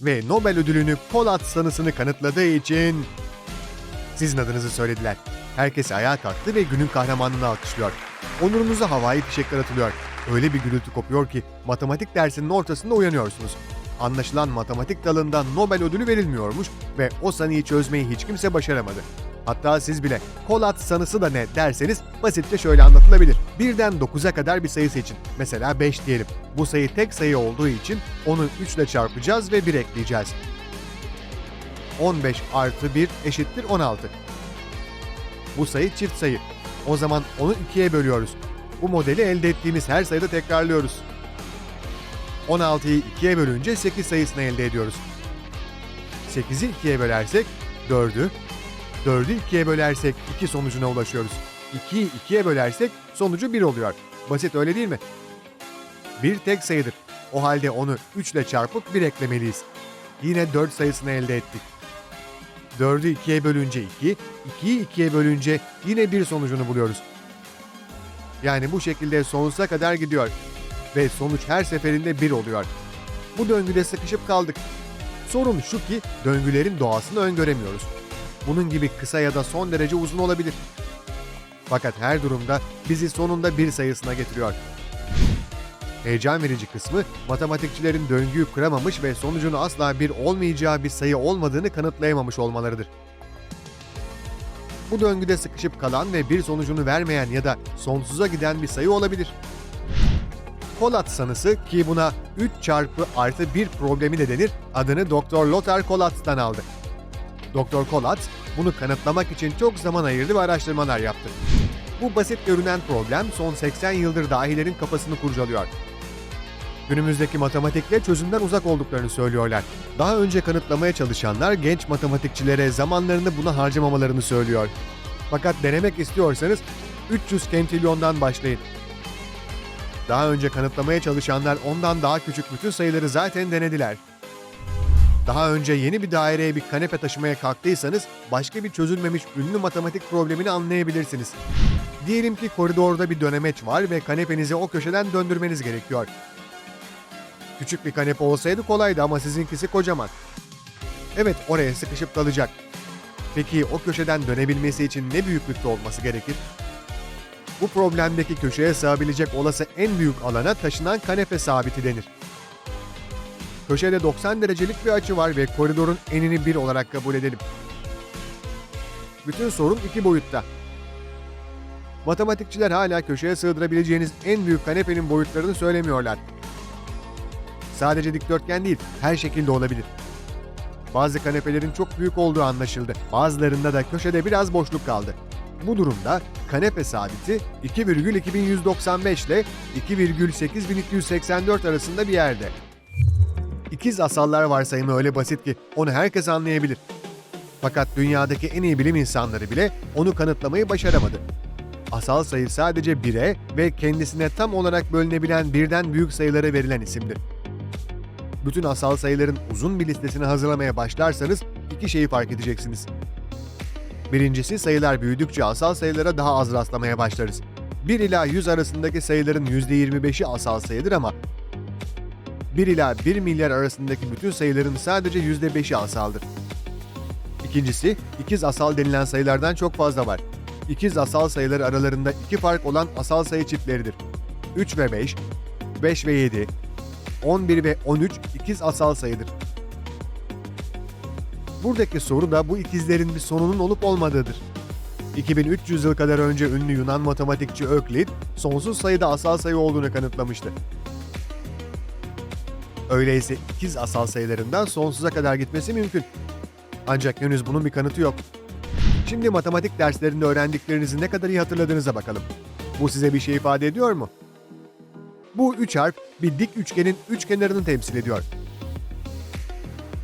ve Nobel ödülünü Polat sanısını kanıtladığı için sizin adınızı söylediler. Herkes ayağa kalktı ve günün kahramanını alkışlıyor. Onurunuza havai fişekler atılıyor. Öyle bir gürültü kopuyor ki matematik dersinin ortasında uyanıyorsunuz. Anlaşılan matematik dalında Nobel ödülü verilmiyormuş ve o sanıyı çözmeyi hiç kimse başaramadı. Hatta siz bile Kolat sanısı da ne derseniz basitçe şöyle anlatılabilir. Birden 9'a kadar bir sayı seçin. Mesela 5 diyelim. Bu sayı tek sayı olduğu için onu 3 ile çarpacağız ve 1 ekleyeceğiz. 15 artı 1 eşittir 16. Bu sayı çift sayı. O zaman onu 2'ye bölüyoruz. Bu modeli elde ettiğimiz her sayıda tekrarlıyoruz. 16'yı 2'ye bölünce 8 sayısını elde ediyoruz. 8'i 2'ye bölersek 4'ü, 4'ü 2'ye bölersek 2 sonucuna ulaşıyoruz. 2'yi 2'ye bölersek sonucu 1 oluyor. Basit öyle değil mi? Bir tek sayıdır. O halde onu 3 ile çarpıp 1 eklemeliyiz. Yine 4 sayısını elde ettik. 4'ü 2'ye bölünce 2, 2'yi 2'ye bölünce yine bir sonucunu buluyoruz. Yani bu şekilde sonsuza kadar gidiyor. Ve sonuç her seferinde 1 oluyor. Bu döngüde sıkışıp kaldık. Sorun şu ki döngülerin doğasını öngöremiyoruz. Bunun gibi kısa ya da son derece uzun olabilir. Fakat her durumda bizi sonunda bir sayısına getiriyor. Heyecan verici kısmı matematikçilerin döngüyü kıramamış ve sonucunu asla bir olmayacağı bir sayı olmadığını kanıtlayamamış olmalarıdır. Bu döngüde sıkışıp kalan ve bir sonucunu vermeyen ya da sonsuza giden bir sayı olabilir. Kolat sanısı ki buna 3 çarpı artı 1 problemi de denir adını Dr. Lothar Kolat'tan aldı. Dr. Kolat bunu kanıtlamak için çok zaman ayırdı ve araştırmalar yaptı. Bu basit görünen problem son 80 yıldır dahilerin kafasını kurcalıyor. Günümüzdeki matematikle çözümden uzak olduklarını söylüyorlar. Daha önce kanıtlamaya çalışanlar genç matematikçilere zamanlarını buna harcamamalarını söylüyor. Fakat denemek istiyorsanız 300 kentilyondan başlayın. Daha önce kanıtlamaya çalışanlar ondan daha küçük bütün sayıları zaten denediler. Daha önce yeni bir daireye bir kanepe taşımaya kalktıysanız başka bir çözülmemiş ünlü matematik problemini anlayabilirsiniz. Diyelim ki koridorda bir dönemeç var ve kanepenizi o köşeden döndürmeniz gerekiyor. Küçük bir kanepe olsaydı kolaydı ama sizinkisi kocaman. Evet oraya sıkışıp kalacak. Peki o köşeden dönebilmesi için ne büyüklükte olması gerekir? Bu problemdeki köşeye sığabilecek olası en büyük alana taşınan kanepe sabiti denir. Köşede 90 derecelik bir açı var ve koridorun enini 1 olarak kabul edelim. Bütün sorun iki boyutta. Matematikçiler hala köşeye sığdırabileceğiniz en büyük kanepenin boyutlarını söylemiyorlar. Sadece dikdörtgen değil, her şekilde olabilir. Bazı kanepelerin çok büyük olduğu anlaşıldı. Bazılarında da köşede biraz boşluk kaldı. Bu durumda kanepe sabiti 2,2195 ile 2,8284 arasında bir yerde. İkiz asallar varsayımı öyle basit ki onu herkes anlayabilir. Fakat dünyadaki en iyi bilim insanları bile onu kanıtlamayı başaramadı. Asal sayı sadece 1'e ve kendisine tam olarak bölünebilen birden büyük sayılara verilen isimdir. Bütün asal sayıların uzun bir listesini hazırlamaya başlarsanız iki şeyi fark edeceksiniz. Birincisi sayılar büyüdükçe asal sayılara daha az rastlamaya başlarız. 1 ila 100 arasındaki sayıların %25'i asal sayıdır ama 1 ila 1 milyar arasındaki bütün sayıların sadece %5'i asaldır. İkincisi, ikiz asal denilen sayılardan çok fazla var. İkiz asal sayıları aralarında iki fark olan asal sayı çiftleridir. 3 ve 5, 5 ve 7, 11 ve 13 ikiz asal sayıdır. Buradaki soru da bu ikizlerin bir sonunun olup olmadığıdır. 2300 yıl kadar önce ünlü Yunan matematikçi Öklit, sonsuz sayıda asal sayı olduğunu kanıtlamıştı. Öyleyse ikiz asal sayılarından sonsuza kadar gitmesi mümkün. Ancak henüz bunun bir kanıtı yok. Şimdi matematik derslerinde öğrendiklerinizi ne kadar iyi hatırladığınıza bakalım. Bu size bir şey ifade ediyor mu? Bu üç harf bir dik üçgenin üç kenarını temsil ediyor.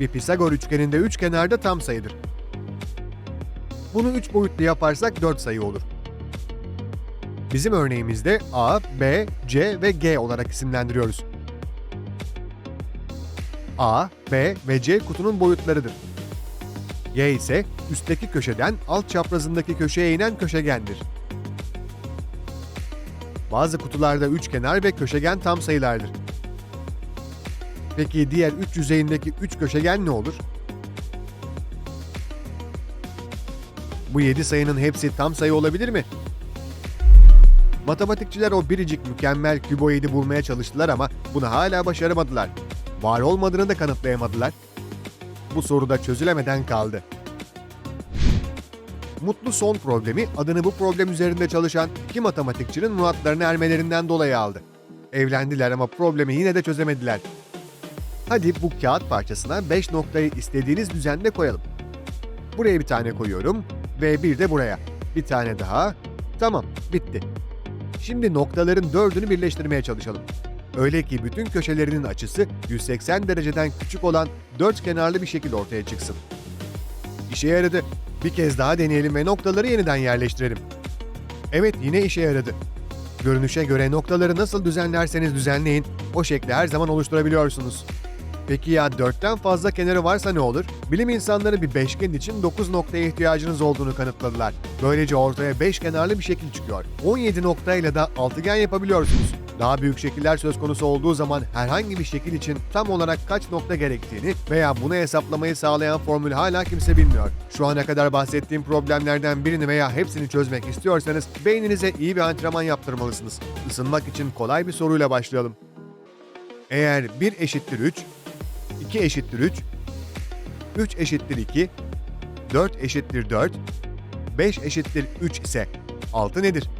Bir Pisagor üçgeninde üç kenarda tam sayıdır. Bunu üç boyutlu yaparsak dört sayı olur. Bizim örneğimizde A, B, C ve G olarak isimlendiriyoruz. A, B ve C kutunun boyutlarıdır. Y ise üstteki köşeden alt çaprazındaki köşeye inen köşegendir. Bazı kutularda üçkenar ve köşegen tam sayılardır. Peki diğer 3 yüzeyindeki 3 köşegen ne olur? Bu 7 sayının hepsi tam sayı olabilir mi? Matematikçiler o biricik mükemmel küboidi bulmaya çalıştılar ama bunu hala başaramadılar. Var olmadığını da kanıtlayamadılar. Bu soru da çözülemeden kaldı. Mutlu son problemi adını bu problem üzerinde çalışan iki matematikçinin muratlarını ermelerinden dolayı aldı. Evlendiler ama problemi yine de çözemediler. Hadi bu kağıt parçasına 5 noktayı istediğiniz düzende koyalım. Buraya bir tane koyuyorum ve bir de buraya. Bir tane daha. Tamam, bitti. Şimdi noktaların dördünü birleştirmeye çalışalım. Öyle ki bütün köşelerinin açısı 180 dereceden küçük olan dört kenarlı bir şekil ortaya çıksın. İşe yaradı. Bir kez daha deneyelim ve noktaları yeniden yerleştirelim. Evet yine işe yaradı. Görünüşe göre noktaları nasıl düzenlerseniz düzenleyin, o şekli her zaman oluşturabiliyorsunuz. Peki ya dörtten fazla kenarı varsa ne olur? Bilim insanları bir beşgen için 9 noktaya ihtiyacınız olduğunu kanıtladılar. Böylece ortaya 5 kenarlı bir şekil çıkıyor. 17 noktayla da altıgen yapabiliyorsunuz. Daha büyük şekiller söz konusu olduğu zaman herhangi bir şekil için tam olarak kaç nokta gerektiğini veya bunu hesaplamayı sağlayan formülü hala kimse bilmiyor. Şu ana kadar bahsettiğim problemlerden birini veya hepsini çözmek istiyorsanız beyninize iyi bir antrenman yaptırmalısınız. Isınmak için kolay bir soruyla başlayalım. Eğer 1 eşittir 3, 2 eşittir 3, 3 eşittir 2, 4 eşittir 4, 5 eşittir 3 ise 6 nedir?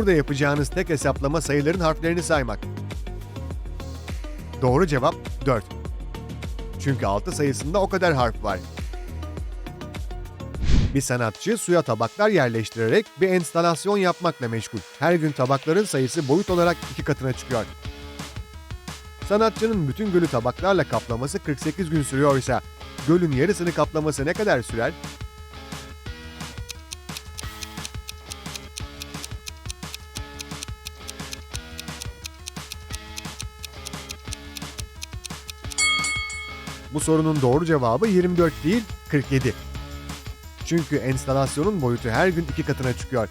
Burada yapacağınız tek hesaplama sayıların harflerini saymak. Doğru cevap 4. Çünkü 6 sayısında o kadar harf var. Bir sanatçı suya tabaklar yerleştirerek bir enstalasyon yapmakla meşgul. Her gün tabakların sayısı boyut olarak iki katına çıkıyor. Sanatçının bütün gölü tabaklarla kaplaması 48 gün sürüyorsa, gölün yarısını kaplaması ne kadar sürer? Sorunun doğru cevabı 24 değil, 47. Çünkü enstalasyonun boyutu her gün iki katına çıkıyor.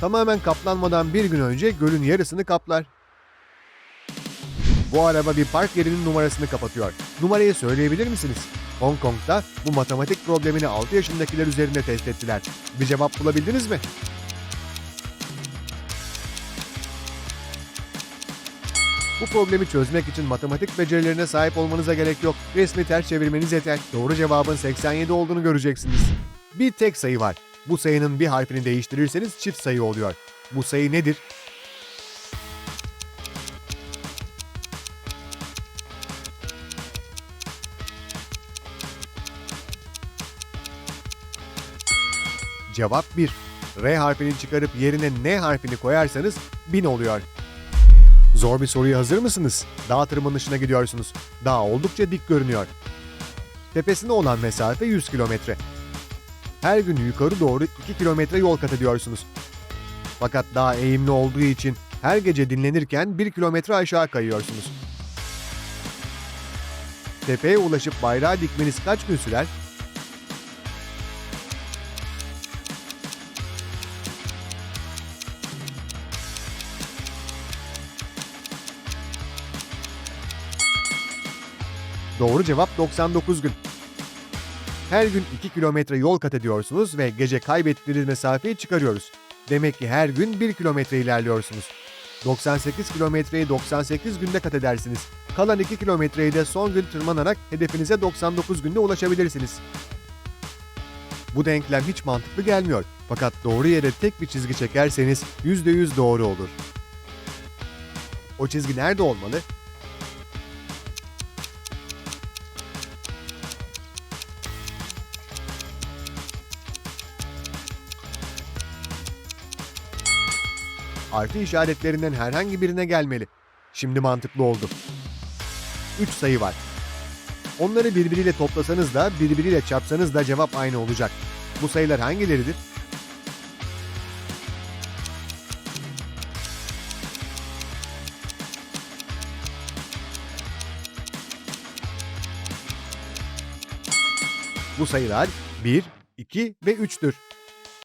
Tamamen kaplanmadan bir gün önce gölün yarısını kaplar. Bu araba bir park yerinin numarasını kapatıyor. Numarayı söyleyebilir misiniz? Hong Kong'da bu matematik problemini 6 yaşındakiler üzerinde test ettiler. Bir cevap bulabildiniz mi? Bu problemi çözmek için matematik becerilerine sahip olmanıza gerek yok. Resmi ters çevirmeniz yeter. Doğru cevabın 87 olduğunu göreceksiniz. Bir tek sayı var. Bu sayının bir harfini değiştirirseniz çift sayı oluyor. Bu sayı nedir? Cevap 1. R harfini çıkarıp yerine N harfini koyarsanız 1000 oluyor. Zor bir soruya hazır mısınız? Dağ tırmanışına gidiyorsunuz. Dağ oldukça dik görünüyor. Tepesine olan mesafe 100 kilometre. Her gün yukarı doğru 2 kilometre yol kat ediyorsunuz. Fakat dağ eğimli olduğu için her gece dinlenirken 1 kilometre aşağı kayıyorsunuz. Tepeye ulaşıp bayrağı dikmeniz kaç gün sürer? Doğru cevap 99 gün. Her gün 2 kilometre yol kat ediyorsunuz ve gece kaybettiğiniz mesafeyi çıkarıyoruz. Demek ki her gün 1 kilometre ilerliyorsunuz. 98 kilometreyi 98 günde kat edersiniz. Kalan 2 kilometreyi de son gün tırmanarak hedefinize 99 günde ulaşabilirsiniz. Bu denklem hiç mantıklı gelmiyor. Fakat doğru yere tek bir çizgi çekerseniz %100 doğru olur. O çizgi nerede olmalı? Artı işaretlerinden herhangi birine gelmeli. Şimdi mantıklı oldu. 3 sayı var. Onları birbiriyle toplasanız da birbiriyle çarpsanız da cevap aynı olacak. Bu sayılar hangileridir? Bu sayılar 1, 2 ve 3'tür.